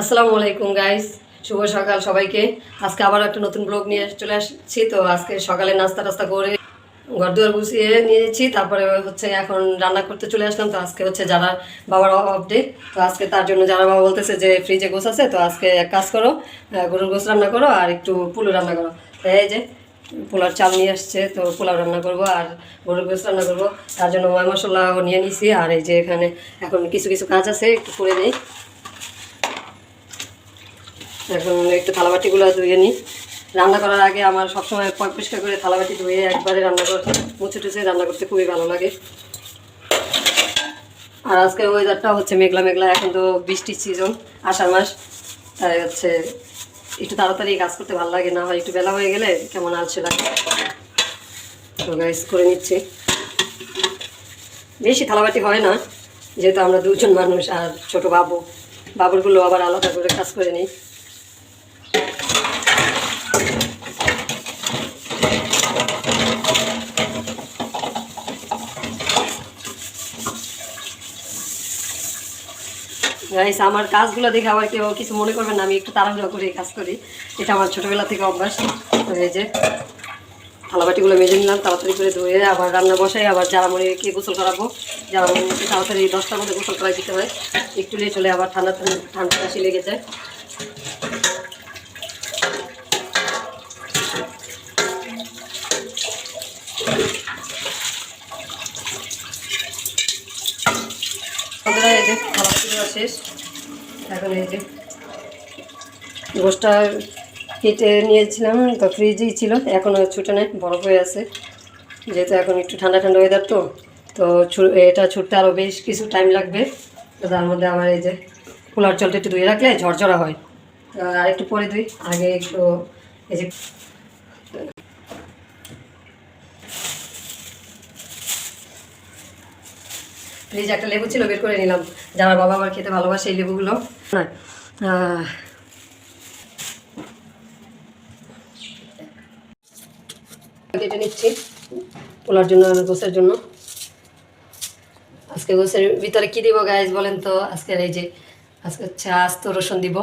আসসালামু আলাইকুম গাইস শুভ সকাল সবাইকে। আজকে আবার একটা নতুন ব্লগ নিয়ে চলে আসছি। তো আজকে সকালে নাস্তা টাস্তা করে ঘর দুয়ার গুছিয়ে নিয়েছি। তারপরে হচ্ছে এখন রান্না করতে চলে আসলাম। তো আজকে হচ্ছে যারা বাবার অফ ডে তো আজকে তার জন্য যারা বাবা বলতেছে যে ফ্রিজে গোছ আছে। তো আজকে এক কাজ করো গরুর গোছ রান্না করো আর একটু পুলো রান্না করো। এই যে পোলার চাল নিয়ে আসছে। তো পোলাও রান্না করব আর গরুর গোছ রান্না করব। তার জন্য ময় মশলাও নিয়ে নিছি। আর এই যে এখানে এখন কিছু কিছু কাজ আছে। একটু করে নিই। এখন একটু থালাবাটিগুলো ধুয়ে নিই। রান্না করার আগে আমার সবসময় পরিষ্কার করে থালাবাটি ধুয়ে একবারে রান্না করতে মুছে টুছে রান্না করতে খুবই ভালো লাগে। আর আজকে ওয়েদারটা হচ্ছে মেঘলা মেঘলা, এখন তো বৃষ্টির সিজন আষাঢ় মাস। তাই হচ্ছে একটু তাড়াতাড়ি কাজ করতে ভালো লাগে, না হয় একটু বেলা হয়ে গেলে কেমন আলসে লাগে। তো করে নিচ্ছি। বেশি থালাবাটি হয় না, যেহেতু আমরা দুজন মানুষ আর ছোট বাবু। বাবুরগুলো আবার আলাদা করে কাজ করে নিই। গাইস আমার কাজগুলো দেখে আবার কেউ কিছু মনে করবেন না, আমি একটু তাড়াহুড়া করে কাজ করি। এটা আমার ছোটোবেলা থেকে অভ্যাস। তো এই যে, থালাবাটিগুলো মেজে নিলাম, তাড়াতাড়ি করে ধুয়ে আবার রান্না বসাই, আবার যারা মরিকে গোসল করাবো। যারা মনে তাড়াতাড়ি দশটার মধ্যে গোসল করাই দিতে হয়। একটু লেট হলে আবার ঠান্ডা ঠান্ডা কাশি লেগে যায় বন্ধুরা এই যে খাবার দেওয়া শেষ। এখন এই যে গোষ্ঠটা কেটে নিয়েছিলাম, তো ফ্রিজেই ছিল এখনও ছুটে নেই, বরফ হয়ে আছে। যেহেতু এখন একটু ঠান্ডা ঠান্ডা ওয়েদার তো তো এটা ছুটতে আরও বেশ কিছু টাইম লাগবে। তো তার মধ্যে আবার এই যে কুলার জলটা একটু ধুয়ে রাখলে ঝরঝরা হয়। আর একটু পরে ধুই, আগে একটু এই যে ফ্রিজে একটা লেবু ছিল, বের করে নিলাম। যারা বাবা আবার খেতে ভালোবাসে এই লেবুগুলো। কেটে নিচ্ছি, পোলার জন্য গোসের জন্য। আজকে গোসের ভিতরে কি দিব গাইজ বলেন তো? আজকের এই যে, আজকে হচ্ছে আস্ত রসুন দিব।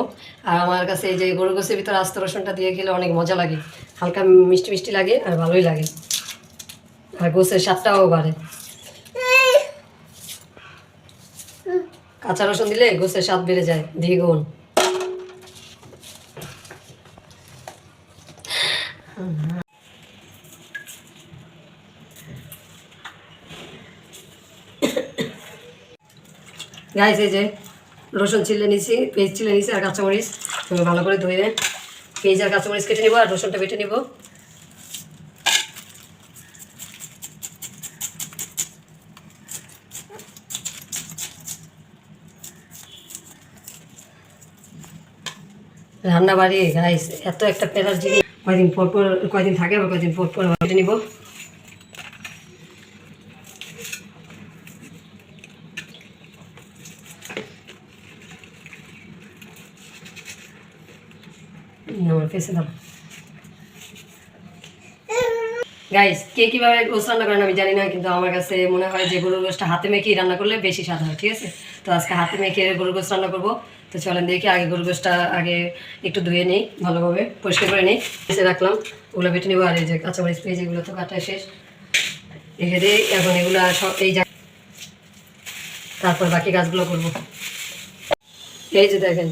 আর আমার কাছে এই যে গরু গোসের ভিতরে আস্ত রসুনটা দিয়ে খেলে অনেক মজা লাগে। হালকা মিষ্টি মিষ্টি লাগে আর ভালোই লাগে। আর গোসের স্বাদটাও বাড়ে। কাঁচা রসুন দিলে গোসের স্বাদ বেড়ে যায়, দ্বিগুণ। গাইস এই যে রসুন ছিলে নিছি, পেঁয়াজ ছিলে নিছি আর কাঁচামরিচ। ভালো করে ধুয়ে পেঁয়াজ আর কাঁচামরিচ কেটে নিবো আর রসুনটা বেটে নিবো। রান্না বাড়ি গাইস এত একটা প্যারার জিনিস কয়দিন পর কয়দিন থাকে, আবার কয়দিন পর নিবো। আমার গাইস কে কীভাবে গোস রান্না করেন আমি জানি না, কিন্তু আমার কাছে মনে হয় যে গরুর গোসটা হাতে মেখেই রান্না করলে বেশি স্বাদ হয়, ঠিক আছে? তো আজকে হাতে মেখে গরুর গোস রান্না করব। তো চলেন দেখি, আগে গরুর গোসটা আগে একটু ধুয়ে নিই, ভালোভাবে পরিষ্কার করে নিই। এসে রাখলাম, ওগুলো বেটে নিবো। আর এই যে কাঁচামরিচ পেঁয়াজ, এগুলো তো কাটা শেষ। রেখে দিই এখন এগুলো সব এই যা তারপর বাকি কাজগুলো করব। এই যে দেখেন,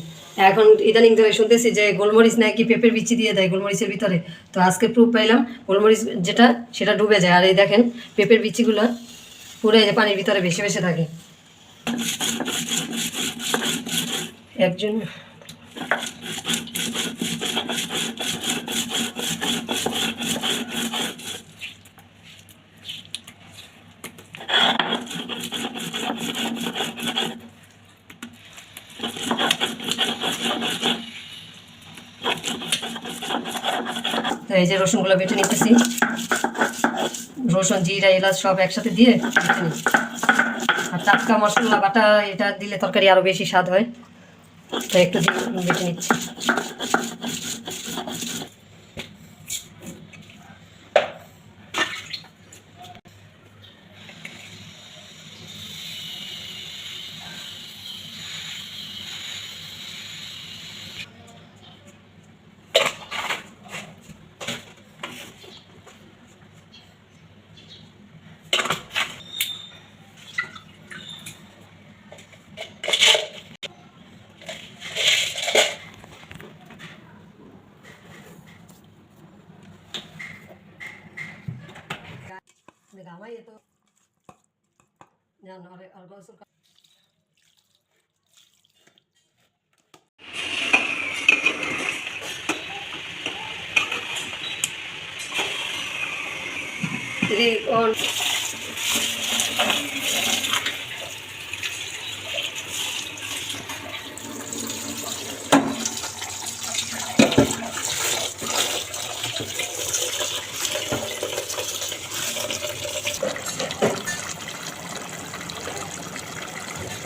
এখন ইদানিং ধরে শুনতেছি যে গোলমরিচ নাকি পেঁপের বিচি দিয়ে দেয় গোলমরিচের ভিতরে। তো আজকে প্রুফ পাইলাম, গোলমরিচ যেটা, সেটা ডুবে যায়। আর এই দেখেন, পেঁপের বিচিগুলো পুরো পানির ভিতরে ভেসে ভেসে থাকে। একজন এই যে রসুনগুলো বেটে নিতেছি। রসুন, জিরা, এলাচ সব একসাথে দিয়ে আর টাটকা মশলা, বাটা, এটা দিলে তরকারি আরও বেশি স্বাদ হয়। তো একটু দিয়ে বেটে নিচ্ছি তো জান আর আর গোসল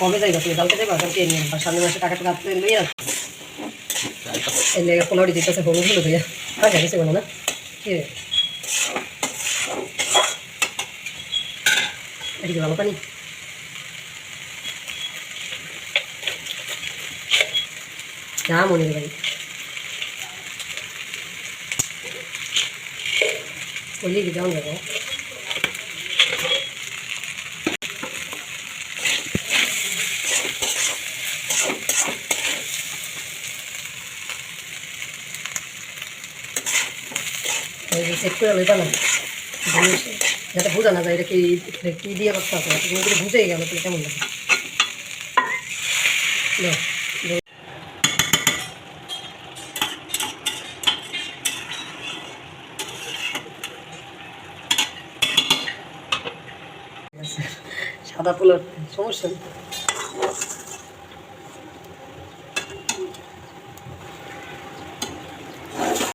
কবে যাইবা, তুমি কালকে যাইবা, কালকে নিয়ে আসবা, সামনের মাসে টাকা টাকা হাতে লইয়া এই লেগে পোলাওটি দিতেছে হলুদ হলুদ হইয়া। আর জানিস বলো না? কি? এটা ভালো পানি? না মনে ভাই। বললি কি কেমন যাব বোঝা না যায় এটা কি এটা কি দিয়ে করতে হবে। বুঝেই গেল তাহলে কেমন লাগে। সাদা ফুলের সমস্যা